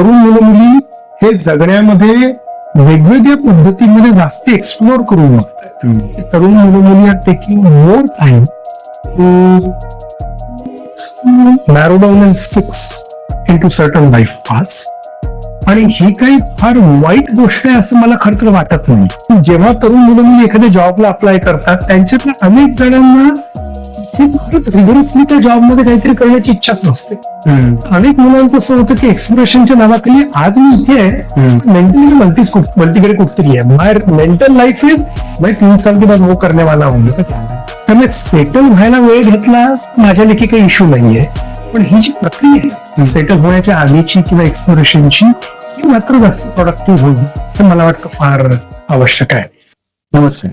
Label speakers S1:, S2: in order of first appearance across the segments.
S1: तरुण मुलं मुली हे जगण्यामध्ये वेगवेगळ्या पद्धतीमध्ये जास्त एक्सप्लोर करून बघतात तरुण मुलं मुली are taking more time narrow down and fix into certain life paths आणि ही काही फार वाईट गोष्ट आहे असं मला खरं तर वाटत नाही. जेव्हा तरुण मुलं मुली एखाद्या जॉबला अप्लाय करतात त्यांच्यातल्या अनेक जणांना हे रिगरसली त्या जॉबमध्ये काहीतरी करण्याची इच्छाच नसते. अनेक मुलांचं असं होतं की एक्सप्रेशनच्या नावाखाली आज मी इथे आहे. मेंटली मल्टी मल्टीकडे कुठतरी आहे. माय मेंटल लाईफ इज मैं तीन साल के बाद वो करने वाला हूँ त्यामुळे सेटल व्हायला वेळ घेतला माझ्या लेखी काही इश्यू नाहीये. पण ही जी प्रक्रिया आहे सेटल होण्याच्या आधीची किंवा एक्सप्लोरेशनची ही मात्र जास्त प्रोडक्टिव्ह होईल हे मला वाटतं फार आवश्यक आहे.
S2: नमस्कार.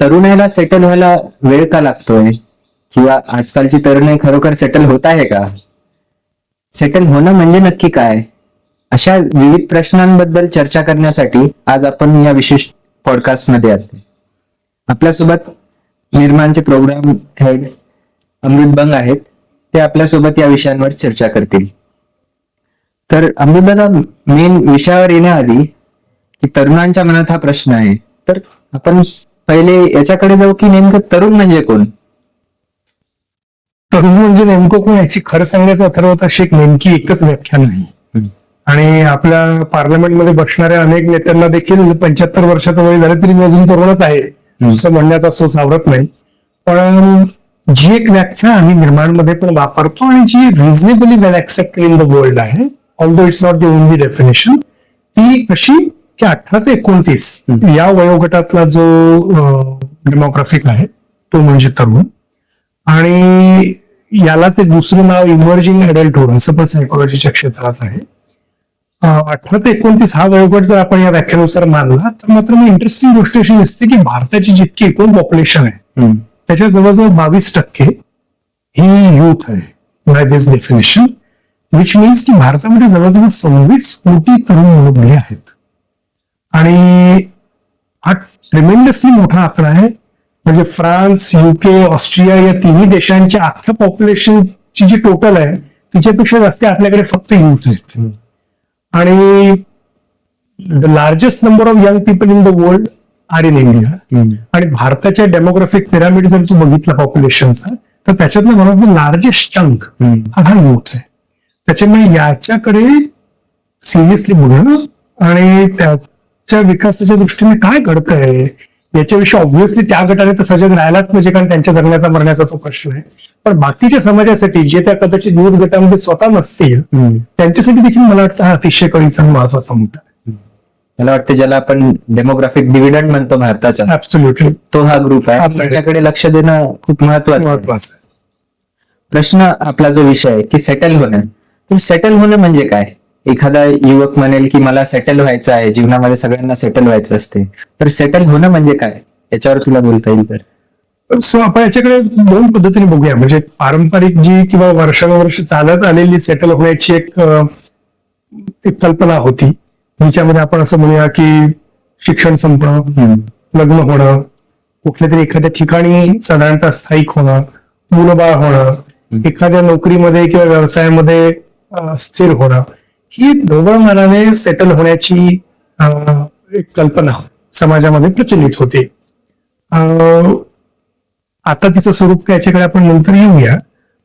S2: तरुणाला सेटल व्हायला वेळ का लागतोय? किंवा आजकालची तरुणाई खरोखर सेटल होत आहे का? सेटल होणं म्हणजे नक्की काय? अशा विविध प्रश्नांबद्दल चर्चा करण्यासाठी आज आपण या विशेष पॉडकास्टमध्ये आहोत आपल्यासोबत निर्माणचे प्रोग्राम हेड अमृत बंग आहेत. ते आपल्यासोबत या विषयांवर चर्चा करतील. तर अमृत मेन विषयावर येण्याआधी की तरुणांच्या मनात हा प्रश्न आहे. तर आपण पहिले याच्याकडे जाऊ की नेमकं तरुण म्हणजे कोण?
S1: तरुण म्हणजे नेमकं कोण? याची खरं सांगायचं ठरवत अशी एक नेमकी एकच व्याख्या नाही आणि आपल्या पार्लमेंटमध्ये बसणाऱ्या अनेक नेत्यांना देखील पंच्याहत्तर वर्षाचं वय झालं तरी मी अजून तरुणच आहे असं म्हणण्याचा सो सावरत नाही. पण जी एक व्याख्या आम्ही निर्माणमध्ये पण वापरतो आणि जी reasonably well accepted in the world आहे although it's not the only definition ती अशी की अठरा ते एकोणतीस या वयोगटातला जो डेमोग्राफिक आहे तो म्हणजे तरुण. आणि यालाच एक दुसरं नाव इमर्जिंग अडल्टहुड असं पण सायकोलॉजीच्या क्षेत्रात आहे. अठरा ते एकोणतीस हा वयोगट जर आपण या व्याख्यानुसार मानला तर मात्र मग इंटरेस्टिंग गोष्ट अशी दिसते की भारताची जितकी एकूण पॉप्युलेशन आहे त्याच्या जवळजवळ बावीस टक्के ही युथ आहे by this definition which means की भारतामध्ये जवळजवळ सव्वीस कोटी तरुण मुली आहेत. आणि हा ट्रिमेंडसली मोठा आकडा आहे. म्हणजे फ्रान्स युके ऑस्ट्रिया या तिन्ही देशांच्या अख्ख्या पॉप्युलेशनची जी टोटल आहे तिच्यापेक्षा जास्त आपल्याकडे फक्त युथ आहेत. आणि the largest number of young people in the world are in India आणि भारताच्या डेमोग्राफिक पिरामिड जर तू बघितला पॉप्युलेशनचा तर त्याच्यातला one of the largest chunk हा हा युथ आहे. त्याच्यामुळे याच्याकडे सिरियसली बघणं आणि त्याच्या विकासाच्या दृष्टीने काय घडतंय? याच्याविषयी ऑब्व्हियसली त्या गटाने तर सजग राहायलाच पाहिजे कारण त्यांच्या जगण्याचा मरण्याचा तो प्रश्न आहे. पण बाकीच्या समाजासाठी जे त्या कदाचित युथ गटामध्ये स्वतः नसतील त्यांच्यासाठी देखील मला वाटतं हा अतिशय कळीचा महत्त्वाचा मुद्दा
S2: मला वाटतं ज्याला आपण डेमोग्राफिक डिव्हिडंड म्हणतो भारताचा
S1: ऍब्सोल्युटली
S2: तो हा ग्रुप आहे. त्याच्याकडे लक्ष देणं खूप महत्वाचं.
S1: महत्वाचं
S2: प्रश्न आपला जो विषय आहे की सेटल होणं. सेटल होणं म्हणजे काय? एखादा युवक म्हणेल की मला सेटल व्हायचं आहे जीवनामध्ये सगळ्यांना सेटल व्हायचं असते. तर सेटल होणं म्हणजे काय? याच्यावर तुला बोलता येईल तर.
S1: सो आपण याच्याकडे दोन पद्धतीने बघूया. म्हणजे पारंपरिक जी किंवा वर्षानुवर्ष चालत आलेली सेटल होण्याची एक एक कल्पना होती. जिच्यामध्ये आपण असं म्हणूया की शिक्षण संपणं लग्न होणं कुठल्या तरी एखाद्या ठिकाणी साधारणतः स्थायिक होणं मुलं बाळ होणं एखाद्या नोकरीमध्ये किंवा व्यवसायामध्ये स्थिर होणं. ही ढोबळ मनाने सेटल होण्याची एक कल्पना समाजामध्ये प्रचलित होते. अं, आता तिचं स्वरूप काय याच्याकडे आपण नंतर येऊया.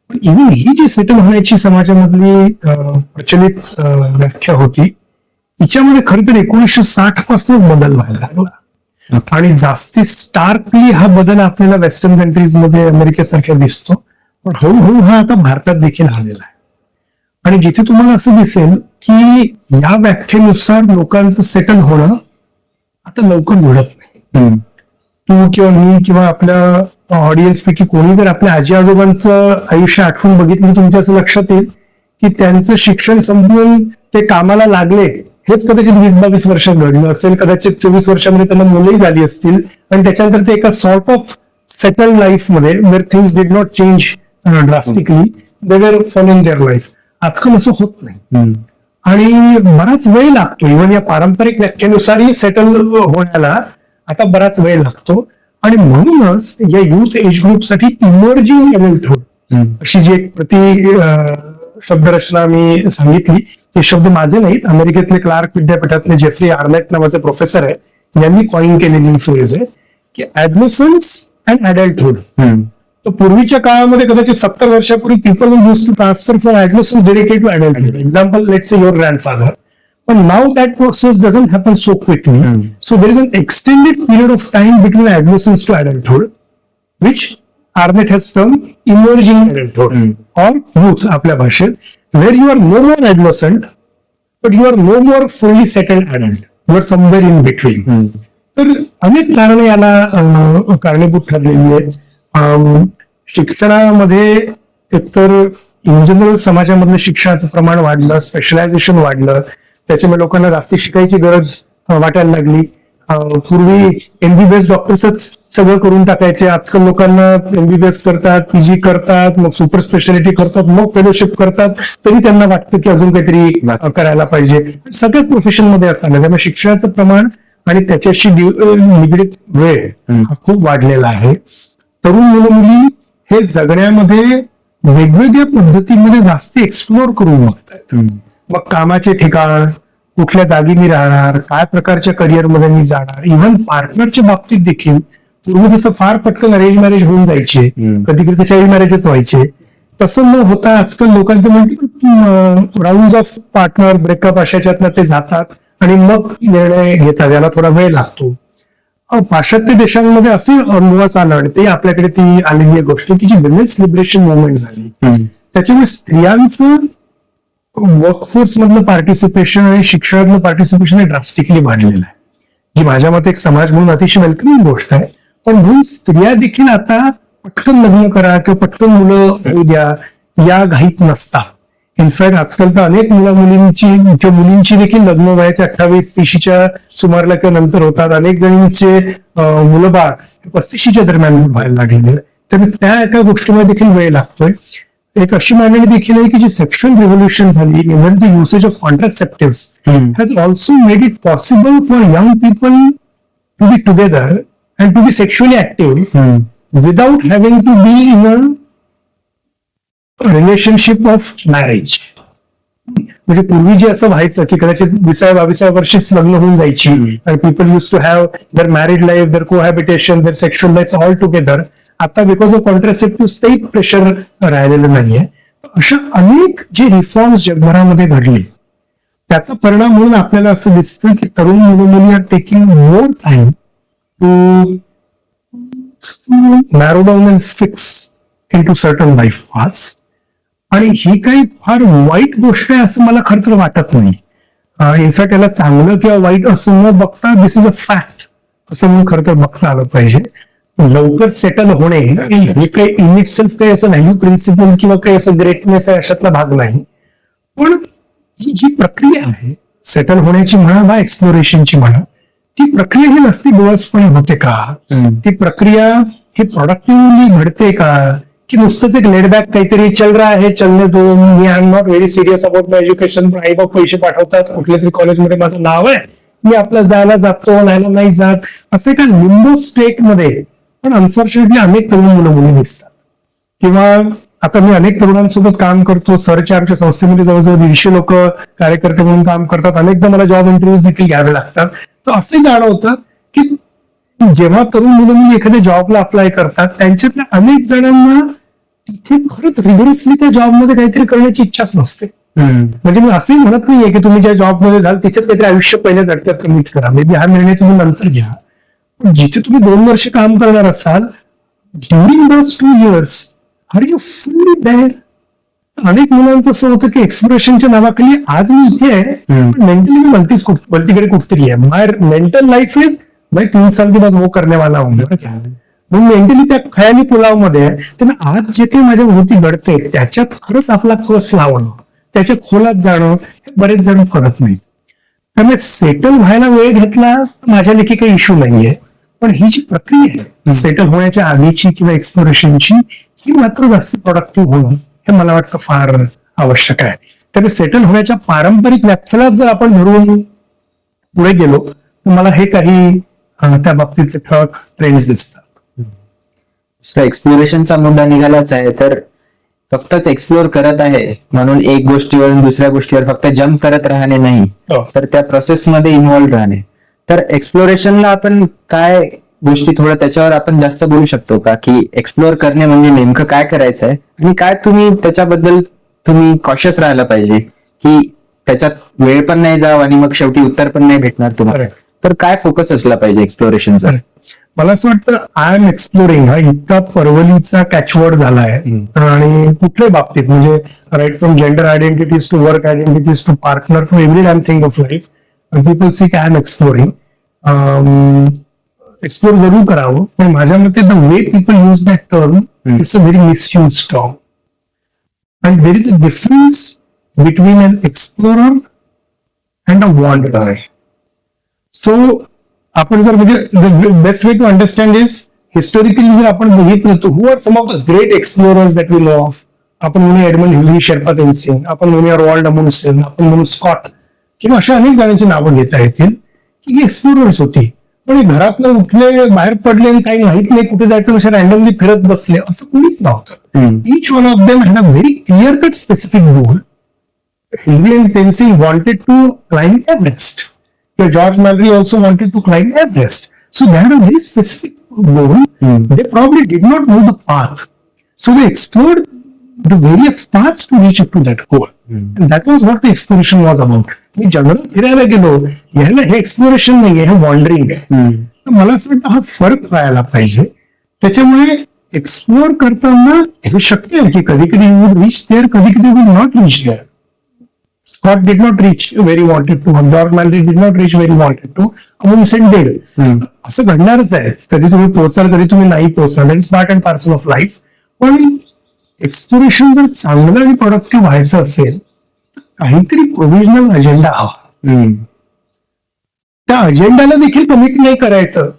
S1: पण इव्हन ही जी सेटल होण्याची समाजामधली प्रचलित व्याख्या होती तिच्यामध्ये खर तर एकोणीसशे साठ पासूनच बदल व्हायला लागला. आणि जास्ती स्टार्कली हा बदल आपल्याला वेस्टर्न कंट्रीजमध्ये अमेरिकेसारख्या दिसतो. पण हळूहळू हा आता भारतात देखील आलेला आहे. आणि जिथे तुम्हाला असं दिसेल की या व्याख्येनुसार लोकांचं सेटल होणं आता लवकर घडत नाही. तू किंवा मी किंवा आपल्या ऑडियन्स पैकी कोणी जर आपल्या आजी आजोबांचं आयुष्य आठवून बघितलं तुमच्या असं लक्षात येईल की त्यांचं शिक्षण संपवून ते कामाला लागले हेच कदाचित वीस बावीस वर्षात घडलं असेल कदाचित चोवीस वर्षामध्ये त्यांना मुलंही झाली असतील आणि त्याच्यानंतर ते एका सॉर्ट ऑफ सेटल लाईफमध्ये were things did not change drastically they were following their life आजकाल असं होत नाही. आणि बराच वेळ लागतो इव्हन या पारंपरिक व्याख्येनुसारही सेटल होण्याला आता बराच वेळ लागतो. आणि म्हणूनच या युथ एज ग्रुपसाठी इमर्जिंग एडल्टहुड अशी जी एक प्रति शब्दरचना मी सांगितली ते शब्द माझे नाहीत. अमेरिकेतले क्लार्क विद्यापीठातले जेफ्री आर्नेट नावाचे प्रोफेसर आहे यांनी कॉइन केलेली फ्रेज आहे की ऍडमिशन्स अँड अडल्टहुड. तर पूर्वीच्या काळामध्ये कदाचित सत्तर वर्षापूर्वी people used to transfer from adolescence directly to adulthood example let's your grandfather पण now that process doesn't
S2: happen
S1: so quickly. So there is an extended period of time between adolescence to adulthood which Arnett has term
S2: emerging.
S1: Or youth आपल्या भाषेत where you are no more adolescent but you are no more fully settled adult you are somewhere in
S2: between.
S1: तर अनेक कारणे याला कारणीभूत ठरलेली आहेत शिक्षणामध्ये एकतर इन जनरल समाजामधलं शिक्षणाचं प्रमाण वाढलं स्पेशलायझेशन वाढलं त्याच्यामुळे लोकांना जास्ती शिकायची गरज वाटायला लागली. पूर्वी एमबीबीएस डॉक्टर्सच सगळं करून टाकायचे. आजकाल लोकांना एमबीबीएस करतात पीजी करतात मग सुपर स्पेशालिटी करतात मग फेलोशिप करतात. तरी त्यांना वाटतं की अजून काहीतरी करायला पाहिजे. सगळ्याच प्रोफेशनमध्ये असताना त्यामुळे शिक्षणाचं प्रमाण आणि त्याच्याशी निगडीत वेळ. हा खूप वाढलेला आहे. तरुण मुलं मुली हे जगण्यामध्ये वेगवेगळ्या पद्धतीमध्ये जास्त एक्सप्लोर करून बघतात. मग कामाचे ठिकाण कुठल्या जागी मी राहणार काय प्रकारच्या करिअरमध्ये मी जाणार इव्हन पार्टनरच्या बाबतीत देखील पूर्वी जसं फार पटकन अरेंज मॅरेज होऊन जायचे. कधी कधी चाइल्ड मॅरेजच व्हायचे तसं न होता आजकाल लोकांचं म्हणते राऊंड ऑफ पार्टनर ब्रेकअप अशाच्यातनं ते जातात आणि मग निर्णय घेतात याला थोडा वेळ लागतो पाश्चात्य देशांमध्ये असे अनुभवास आलं आणि ते आपल्याकडे ती आलेली आहे गोष्ट की जी विमेन्स लिबरेशन मुवमेंट झाली. त्याच्यामुळे स्त्रियांचं वर्कफोर्स मधलं पार्टिसिपेशन आणि शिक्षणातलं पार्टिसिपेशन हे ड्रास्टिकली वाढलेलं आहे. जी माझ्या मते एक समाज म्हणून अतिशय वेलकमिंग गोष्ट आहे. पण म्हणून स्त्रिया देखील आता पटकन लग्न करा किंवा पटकन मुलं द्या या घाईत नसतात. इनफॅक्ट आजकाल तर अनेक मुला मुलींची किंवा मुलींची देखील लग्न वयाच्या अठ्ठावीस तीशीच्या सुमारला किंवा नंतर होतात अनेक जणींचे अं, मुलं बाळ पस्तीशीच्या दरम्यान व्हायला लागलेले. त्यामुळे त्या एका गोष्टीमध्ये देखील वेळ लागतोय एक अशी मांडणी देखील आहे की जी सेक्शुअल रिव्होल्युशन झाली even the usage of contraceptive
S2: hmm.
S1: has also made it possible for young people to be together and to be sexually active
S2: हम्म.
S1: without having to be relationship of marriage. म्हणजे पूर्वी जे असं व्हायचं की कदाचित विसाव्या बावीसाव्या वर्षीच लग्न होऊन जायची. आणि people used to have their married life their cohabitation their sexual life all together आता बिकॉज ऑफ कॉन्ट्रासेप्टिव्ह तेही प्रेशर राहिलेलं नाहीये. अशा अनेक जे रिफॉर्म्स जगभरामध्ये घडले त्याचा परिणाम म्हणून आपल्याला असं दिसतं की तरुण मुलं मुली are taking more time to narrow down and fix into certain life paths आणि ही काही फार वाईट गोष्ट आहे असं मला खरं तर वाटत नाही. इनफॅक्ट याला चांगलं किंवा वाईट असं न बघता दिस इज अ फॅक्ट असं म्हणून खरं तर बघता आलं पाहिजे. लवकर सेटल होणे हे काही इन इट सेल्फ काही असं व्हॅल्यू प्रिन्सिपल किंवा काही असं ग्रेटनेस आहे अशातला भाग नाही. पण ही जी प्रक्रिया आहे सेटल होण्याची म्हणा वा एक्सप्लोरेशनची म्हणा ती प्रक्रिया ही नसती डोळसपणे होते का. ती प्रक्रिया ही प्रोडक्टिव्हली घडते का? की नुसतंच एक लेडबॅक काहीतरी चल रहा है चलने दो मी I am not very serious about my education पण आई बाप पैसे पाठवतात कुठल्या तरी कॉलेजमध्ये माझं नाव आहे मी आपलं जायला जातो नाहीला नाही जात असे का लिंबू स्टेटमध्ये पण अनफॉर्च्युनेटली अनेक तरुण मुलं मुली दिसतात. किंवा आता मी अनेक तरुणांसोबत काम करतो सरच्या आमच्या संस्थेमध्ये जवळजवळ दीडशे लोक कार्यकर्ते म्हणून काम करतात अनेकदा मला जॉब इंटरव्ह्यूज देखील घ्यावे लागतात. तर असे जाणवतं जेव्हा तरुण मुलं एखाद्या जॉबला अप्लाय करतात त्यांच्यातल्या अनेक जणांना तिथे खरंच रिगरसली त्या जॉबमध्ये काहीतरी करण्याची इच्छाच नसते. म्हणजे मी असंही म्हणत नाहीये की तुम्ही ज्या जॉबमध्ये जाल तिथेच काहीतरी आयुष्य पहिल्या झटक्यात कमिट करा मे बी हा निर्णय तुम्ही नंतर घ्या पण जिथे तुम्ही दोन वर्ष काम करणार असाल during those two years are you fully there अनेक मुलांचं असं होतं की एक्सप्लोरेशनच्या नावाखाली आज मी इथे आहे मेंटली मी मल्टीच मल्टीकडे कुठतरी आहे माय मेंटल लाईफ इज मैं तीन साल के बाद वो करने वाला हूँ। मग मेंटली त्या खयाली पुलावमध्ये आहे आज जे काही माझ्या भोवती घडते त्याच्यात खरंच आपला कस लावणं त्याच्या खोलात जाणं बरेच जण करत नाही त्यामुळे सेटल व्हायला वेळ घेतला माझ्या लेखी काही इश्यू नाहीये. पण ही जी प्रक्रिया आहे सेटल होण्याच्या आधीची किंवा एक्सप्लोरेशनची ही मात्र जास्त प्रोडक्टिव्ह होणं हे मला वाटतं फार आवश्यक आहे. त्यामुळे सेटल होण्याच्या पारंपरिक व्याख्यानात जर आपण धरून पुढे गेलो तर मला हे काही त्या बाबतीतले ठळक ट्रेंड्स दिसतात
S2: एक्सप्लोरेशनचा मुद्दा निघालाच आहे तर फक्तच एक्सप्लोर करत आहे म्हणून एक गोष्टीवरून दुसऱ्या गोष्टीवर फक्त जम्प करत राहणे नाही
S1: हो.
S2: तर त्या प्रोसेसमध्ये इन्व्हॉल्व राहणे. तर एक्सप्लोरेशनला आपण काय गोष्टी थोडं त्याच्यावर आपण जास्त बोलू शकतो का? की एक्सप्लोर करणे म्हणजे नेमकं काय करायचं आहे आणि काय तुम्ही त्याच्याबद्दल तुम्ही कॉशियस राहायला पाहिजे की त्याच्यात वेळ पण नाही जाव आणि मग शेवटी उत्तर पण नाही भेटणार तुम्हाला. तर काय फोकस असला पाहिजे एक्सप्लोरेशनचा
S1: मला असं वाटतं आय एम एक्सप्लोरिंग हा इतका परवलीचा कॅचवर्ड झालाय. आणि कुठल्याही बाबतीत म्हणजे right from gender identities to work identities to partner to every damn thing of life people say I am exploring explore जरूर करावं पण माझ्या मते the way people use that
S2: term.
S1: It's a very misuse term and there is a difference between an explorer and a wanderer so आपण जर म्हणजे best way to understand is historically जर आपण बघितलं तर who are some of the great explorers that we know of आपण म्हणूया Edmund Hillary Sherpa Tenzing आपण म्हणूया रॉल्ड अमुनसेन आपण म्हणू स्कॉट किंवा अशा अनेक जणांची नावं घेता येतील की एक्सप्लोरर्स होती. पण हे घरातनं उठले बाहेर पडले आणि काही माहीत नाही कुठे जायचं अशा रॅन्डमली फिरत बसले असं कोणीच नव्हतं. one of them had a very clear cut specific goal. Hilary and Tenzing wanted to climb Everest. Yeah, George Mallory also wanted to climb Everest. So they had a very specific goal.
S2: Hmm.
S1: They probably did not know the path. So they explored the various paths to reach up to that goal. And that was what the exploration was about. मी जंगल फिरायला गेलो याला हे exploration नाही हे wandering आहे. तर मला असं वाटतं हा फरक कळायला पाहिजे त्याच्यामुळे एक्सप्लोर करताना हे शक्य आहे की कधी कधी वुड रिच देअर कधी कधी would not reach there Scott did not reach very wanted to George Mallory did not reach very wanted to Amundsen
S2: dead.
S1: असं घडणारच आहे. कधी तुम्ही पोहोचाल कधी तुम्ही नाही पोहोचणार. That is part and parcel of life पण एक्सप्लोरेशन जर चांगलं आणि प्रोडक्टिव्ह व्हायचं असेल तर काहीतरी प्रोव्हिजनल अजेंडा हवा.
S2: हम्म.
S1: त्या अजेंडाला देखील कमिट नाही करायचं.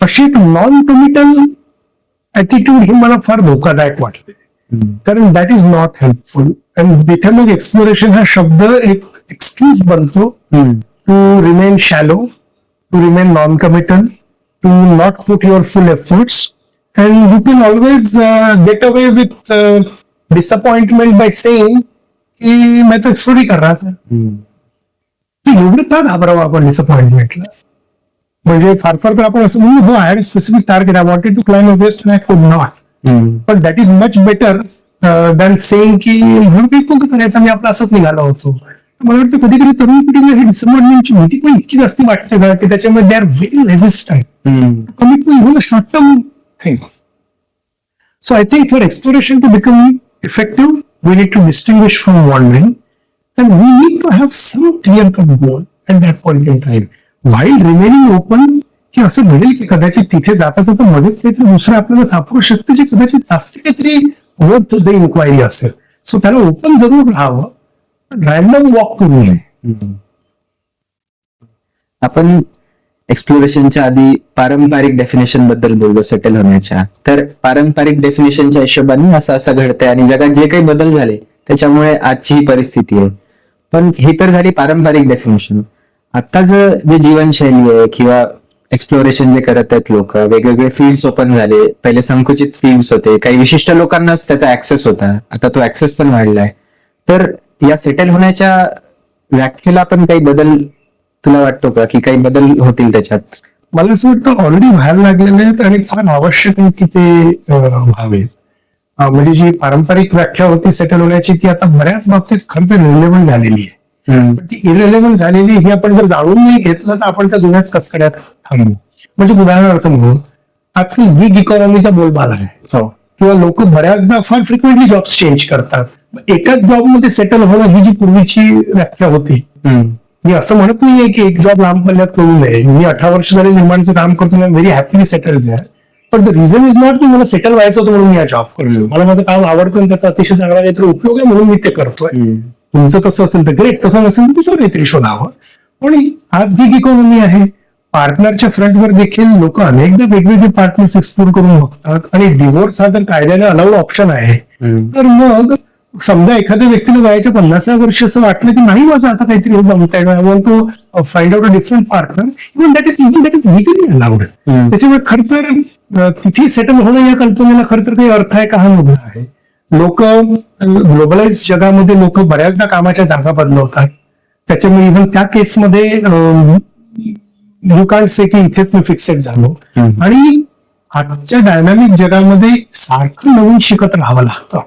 S1: अशी एक नॉन कमिटल ऍटिट्यूड ही मला फार धोकादायक वाटते. कारण दॅट इज़ नॉट हेल्पफुल आणि तिथे मग एक्सप्लोरेशन हा शब्द एक एक्सक्यूज बनतो
S2: हम्म.
S1: To remain shallow to remain non committal to not put your full efforts and you can always get away with disappointment by saying की मैं तो एक्सप्लोर ही कर रहा था
S2: हम्म.
S1: एवढं का घाबरावं आपण डिसअपॉइंटमेंटला म्हणजे फार फार तर आपण असं म्हणू हो I had specific target I wanted to climb a best I could not
S2: hmm.
S1: पण that is much better than same की म्हणून काहीच कोणतं करायचं? आम्ही आपला असंच निघाला होतो. मला वाटतं कधी कधी तरुण पिढीला हे डिसअपॉइंटमेंटची माहिती पण इतकी जास्त वाटते का? की त्याच्यामध्ये दे आर व्हेरी रेजिस्टंट कमी पण short term thing so I think for exploration to become effective we need to distinguish from wandering and we need to have some clear cut goal and that point in time while remaining open की असं घडेल की कदाचित तिथे जाता जाता मध्येच काहीतरी दुसरं आपल्याला सापडू शकतं जे कदाचित जास्त काहीतरी वर्थ द इन्क्वायरी असेल. सो त्याला ओपन जरूर राहावं रॅन्डम वॉक करू नये.
S2: आपण एक्सप्लोरेशनच्या आधी पारंपरिक डेफिनेशनबद्दल बोललो सेटल होण्याच्या. तर पारंपरिक डेफिनेशनच्या हिशोबाने असं असं घडतंय आणि जगात जे काही बदल झाले त्याच्यामुळे आजची ही परिस्थिती आहे. पण ही तर झाली पारंपरिक डेफिनेशन आत्ताचं जे जीवनशैली आहे किंवा एक्सप्लोरेशन जे करत आहेत लोक वेगवेगळे फील्ड्स ओपन झाले. पहिले संकुचित फील्ड्स होते. काही विशिष्ट लोकांनाच त्याचा ऍक्सेस होता. आता तो ऍक्सेस पण वाढलाय. तर या सेटल होण्याच्या व्याख्येला पण काही बदल तुला वाटतो का? की काही बदल होतील त्याच्यात?
S1: मला असं वाटतं ऑलरेडी व्हायला लागलेले आहेत आणि फार आवश्यक आहे की ते व्हावेत म्हणजे जी पारंपरिक व्याख्या होती सेटल होण्याची ती आता बऱ्याच बाबतीत खरं तर रिलेव्हंट झालेली आहे. ती इरेलेव्हंट झालेली ही आपण जर जाणून नाही घेतलं तर आपण त्या जुन्याच कचकड्यात थांबू. म्हणजे उदाहरणार्थ म्हणून आजकाल गिग इकॉनॉमीचा बोलबाला आहे.
S2: हो.
S1: किंवा लोक बऱ्याचदा फार फ्रिक्वेंटली जॉब्स चेंज करतात. एकाच जॉबमध्ये सेटल होणं ही जी पूर्वीची व्याख्या होती. मी असं म्हणत नाहीये की एक जॉब लांब पल्ल्यात करू नये. मी अठरा वर्ष झाले निर्माणचं काम करतो व्हेरी हॅपीली सेटल आहे पण द रिझन इज नॉट की मला सेटल व्हायचं होतं म्हणून मी हा जॉब करतो मला माझं काम आवडतं आणि त्याचा अतिशय चांगला काहीतरी उपयोग आहे म्हणून मी ते करतोय. तुमचं तसं असेल तर ग्रेट तसं नसेल तर दुसरं काहीतरी शोधावं. पण आज गिग इकॉनॉमी आहे पार्टनरच्या फ्रंटवर देखील लोक अनेकदा वेगवेगळे पार्टनर्स एक्सप्लोर करून बघतात आणि डिव्होर्स हा जर कायद्याने अलाउड ऑप्शन आहे तर मग समजा एखाद्या व्यक्तीला वयाच्या पन्नासाव्या वर्षी असं वाटलं की नाही माझं आता काहीतरी हे I want to find out a different partner even that is even that is legally allowed त्याच्यामुळे खर तर तिथे सेटल होणं या कल्पनेला खर तर काही अर्थ आहे का हा मुद्दा आहे. लोक ग्लोबलाइज जगामध्ये लोक बऱ्याचदा कामाच्या जागा बदलवतात. त्याच्यामुळे इव्हन त्या केसमध्ये यू कांट से की इथेच मी फिक्सेड झालो. आणि आजच्या डायनामिक जगामध्ये सारखं नवीन शिकत राहावं लागतं.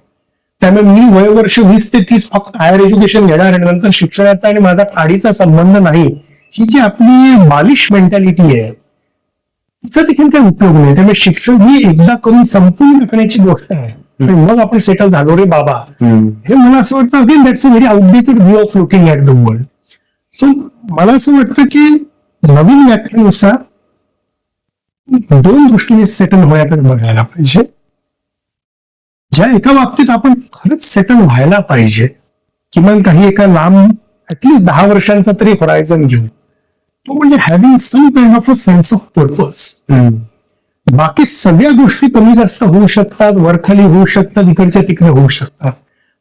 S1: त्यामुळे मी वयवर्ष वीस ते तीस फक्त हायर एज्युकेशन घेणार आणि नंतर शिक्षणाचा आणि माझा काडीचा संबंध नाही ही जी आपली बालिश मेंटॅलिटी आहे तिचा देखील काही उपयोग नाही. त्यामुळे शिक्षण ही एकदा करून संपूर्ण टाकण्याची गोष्ट आहे. आणि मग आपण सेटल झालो रे बाबा. हे मला असं वाटतं again that's a very outdated view of looking at the world so मला असं वाटतं की नवीन व्याख्येनुसार दोन दृष्टीने सेटल होण्याकडे बघायला पाहिजे. ज्या एका बाबतीत आपण खरंच सेटल व्हायला पाहिजे किमान काही एका लांब ऍटलिस्ट दहा वर्षांचा तरी होरायझन घेऊ तो म्हणजे having some kind of a sense of
S2: purpose.
S1: बाकी सगळ्या गोष्टी कमी जास्त होऊ शकतात वरखाली होऊ शकतात इकडच्या तिकडे होऊ शकतात.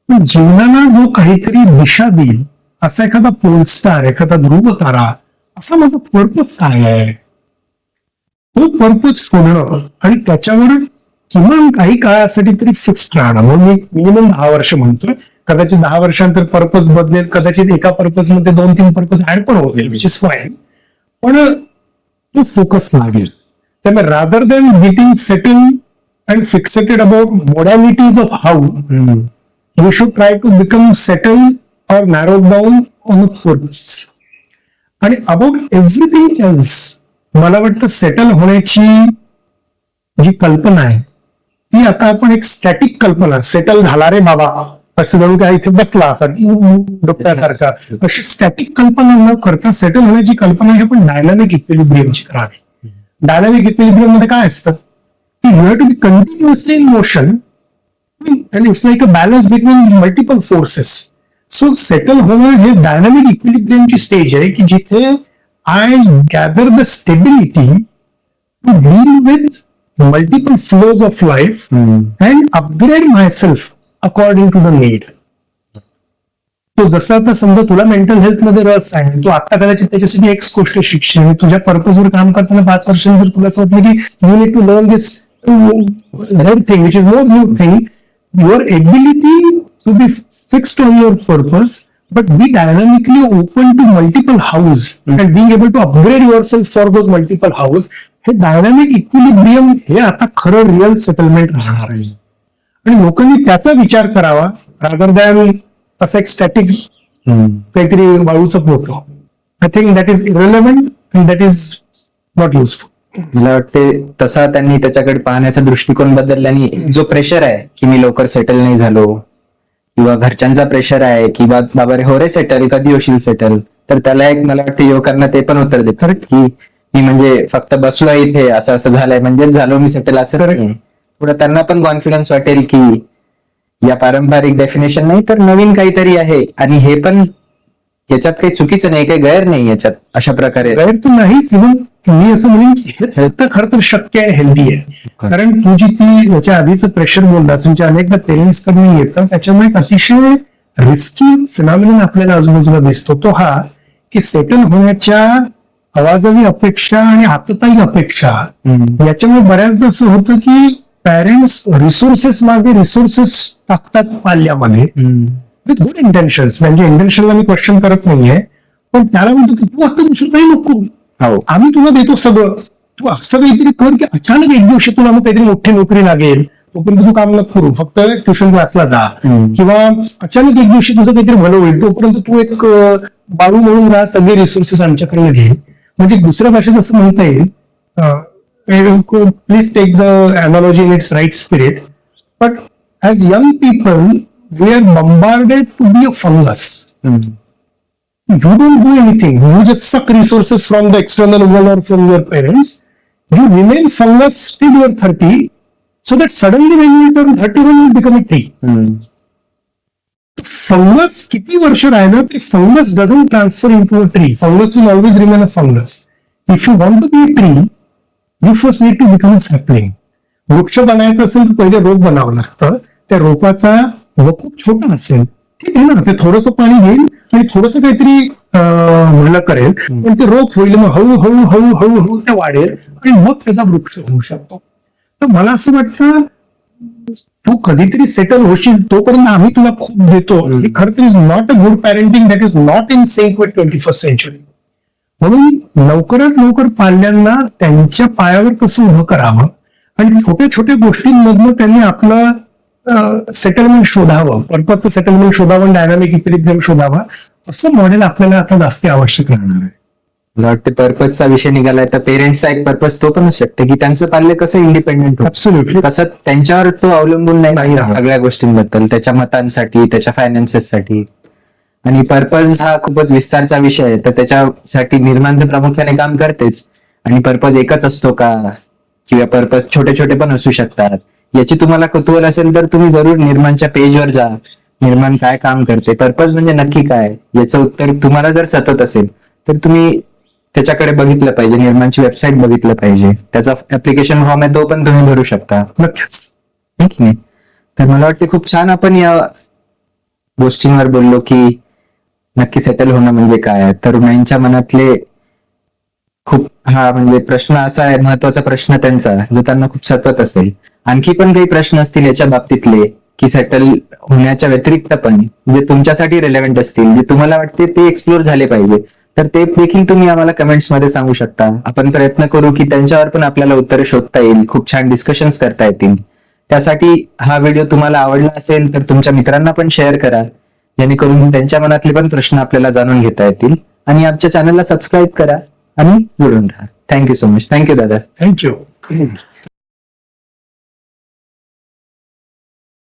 S1: पण जीवनाला जो काहीतरी दिशा देईल असा एखादा पोलस्टार एखादा ध्रुव तारा असा माझा पर्पज काय आहे? तो पर्पज शोधणं आणि त्याच्यावर किमान काही काळासाठी तरी फिक्स राहणं. म्हणून मी मिनिमम दहा वर्ष म्हणतोय. कदाचित दहा वर्षांतर पर्पज बदलेल कदाचित एका पर्पजमध्ये दोन तीन पर्पज ऍड पण होतील विच इज फाईन पण तो फोकस लागेल. त्यामुळे rather than getting settle and fixated about modalities of
S2: how.
S1: You should try to become settle or narrow down on a purpose आणि अबाउट एव्हरीथिंग एल्स मला वाटतं settle होण्याची जी कल्पना आहे ती आता आपण एक स्टॅटिक कल्पना सेटल झाला रे बाबा असं जणू काय इथे बसला असा डोक्यासारखा. अशी स्टॅटिक कल्पना न करता सेटल होण्याची कल्पना ही आपण डायनामिक इक्विलिब्रियमची करावी. डायनामिक इक्विलिब्रियममध्ये काय असतं की you have to be continuously in motion and it's like a balance between multiple forces. So settle होणं हे डायनामिक इक्विलिब्रियमची स्टेज आहे की जिथे I gather the stability to deal with multiple flows
S2: of
S1: life. And upgrade myself according to the need तो जसं आता समजा तुला मेंटल हेल्थमध्ये रस आहे तू आता कदाचित त्याच्यासाठी एक्स गोष्ट शिक्षण तुझ्या पर्पजवर काम करताना पाच वर्षांनी जर तुला असं वाटलं की you need to learn this Z thing which is more new thing your ability to be fixed on your purpose but be dynamically open to multiple hows and being able to upgrade yourself for those multiple hows हे dynamic equilibrium हे आता खरं real settlement राहणार आहे. आणि लोकांनी त्याचा विचार करावा. रादर दॅन असं एक स्टॅटिक. काहीतरी वाळूचं photo I think that is irrelevant and that is not useful
S2: मला वाटते तसा त्यांनी त्याच्याकडे पाहण्याचा दृष्टिकोन बदलल्याने जो प्रेशर आहे की मी लवकर सेटल नाही झालो किंवा घरच्यांचा प्रेशर आहे की बाबा रे हो रे सेटल कधी होशील सेटल तर त्याला एक मला वाटतं युवकांना ते पण उत्तर देत की मी म्हणजे फक्त बसलो इथे असं असं झालंय म्हणजेच झालो मी सेटल असं. थोडं त्यांना पण कॉन्फिडन्स वाटेल की या पारंपरिक डेफिनेशन नाही तर नवीन काहीतरी आहे. आणि हे पण याच्यात काही चुकीचं नाही काही गैर नाही याच्यात अशा प्रकारे.
S1: गैर तर नाहीच इव्हन मी असं म्हणेन खरं तर शक्य आहे हेल्दी आहे. कारण तू जी ती याच्या आधीचं प्रेशर बोललास म्हणजे अनेकदा पेरेंट्सकडून येतं त्याच्यामुळे अतिशय रिस्की फिनॉमिनन आपल्याला आजूबाजूला दिसतो. तो हा की सेटल होण्याच्या आवाजावी अपेक्षा आणि आतताई अपेक्षा. याच्यामुळे बऱ्याचदा असं होतं की पॅरेंट्स रिसोर्सेस मागे रिसोर्सेस टाकतात पाल्यामध्ये. विथ गुड इंटेन्शन्स म्हणजे इंटेन्शनला मी क्वेश्चन करत नाहीये. पण त्याला म्हणतो की तू आता दुसरं काही नको.
S2: हो.
S1: आम्ही तुला देतो सगळं. तू असं काहीतरी कर की अचानक एक दिवशी तुला मग काहीतरी मोठी नोकरी लागेल. तोपर्यंत तू काम नको करू. फक्त ट्युशन क्लासला जा. किंवा अचानक एक दिवशी तुझं काहीतरी भलं होईल. तोपर्यंत तू एक बाळू म्हणून राहा. सगळे रिसोर्सेस आमच्याकडे घे. म्हणजे दुसऱ्या भाषेत असं म्हणता येईल Please take the analogy in its right spirit but as young people we are bombarded to be a fungus
S2: hmm.
S1: you don't do anything. You just suck resources from the external world or from your parents. You remain fungus till you're 30, so that suddenly when you turn 31, you become a tree.
S2: हम्म.
S1: Fungus किती वर्ष राहिलं तरी fungus doesn't transfer into a tree. Fungus will always remain a fungus. If you want to be a tree, You first need to become a sapling. वृक्ष बनायचं असेल तर पहिले रोप बनावं लागतं. त्या रोपाचा वकूप छोटा असेल. ठीक आहे ना? ते थोडस पाणी घेईल आणि थोडस काहीतरी अं, भलं करेल. पण ते रोप होईल मग हळू हळू हळू हळू हळू ते वाढेल आणि मग त्याचा वृक्ष होऊ शकतो. तर मला असं वाटतं तू कधीतरी सेटल होशील तोपर्यंत आम्ही तुला खूप देतो. हे खरं तर is not a good parenting that is not in sync with twenty first century म्हणून लवकरात लवकर पाल्यांना त्यांच्या पायावर कसं उभं करावं आणि छोट्या छोट्या गोष्टींमधनं त्यांनी आपलं सेटलमेंट शोधावं. पर्पजचं सेटलमेंट शोधावं डायनामिक इक्विलिब्रियम शोधावा. असं मॉडेल आपल्याला आता जास्त आवश्यक राहणार आहे.
S2: मला वाटतं पर्पजचा विषय निघालाय तर पेरेंट्सचा एक पर्पज तो पण असू शकते की त्यांचं पाल्य कसं इंडिपेंडेंट होतं. कसं त्यांच्यावर तो अवलंबून
S1: नाही.
S2: सगळ्या गोष्टींबद्दल. त्याच्या मतांसाठी त्याच्या फायनान्सेस साठी. आणि पर्पज हा खूपच विस्तारचा विषय आहे. तर त्याच्यासाठी निर्माण तर प्रामुख्याने काम करतेच. आणि पर्पज एकच असतो का? किंवा पर्पज छोटे छोटे पण असू शकतात. याची तुम्हाला कुतूहल असेल तर तुम्ही जरूर निर्माणच्या पेजवर जा. निर्माण काय काम करते? पर्पज म्हणजे नक्की काय? याचं उत्तर तुम्हाला जर सतत असेल तर तुम्ही त्याच्याकडे बघितलं पाहिजे. निर्माणची वेबसाईट बघितलं पाहिजे. त्याचा ऍप्लिकेशन फॉर्म आहे तो पण तुम्ही भरू शकता.
S1: नक्कीच.
S2: नाही? तर मला वाटते खूप छान आपण या गोष्टींवर बोललो की नक्की सेटल होणं म्हणजे काय तरुणाईंच्या मनातले खूप हा म्हणजे प्रश्न असा आहे महत्त्वाचा प्रश्न त्यांचा जो त्यांना खूप सतत असेल. आणखी पण काही प्रश्न असतील याच्या बाबतीतले की सेटल होण्याच्या व्यतिरिक्त पण जे तुमच्यासाठी रिलेव्हंट असतील जे तुम्हाला वाटते ते एक्सप्लोर झाले पाहिजे. तर ते देखील तुम्ही आम्हाला कमेंट्समध्ये सांगू शकता. आपण प्रयत्न करू की त्यांच्यावर पण आपल्याला उत्तरे शोधता येईल. खूप छान डिस्कशन्स करता येतील. त्यासाठी हा व्हिडिओ तुम्हाला आवडला असेल तर तुमच्या मित्रांना पण शेअर करा. जेणेकरून त्यांच्या मनातले पण प्रश्न आपल्याला जाणून घेता येतील. आणि आमच्या चॅनलला सबस्क्राईब करा आणि जोडून राहा. Thank you so much thank you दादा.
S1: Thank you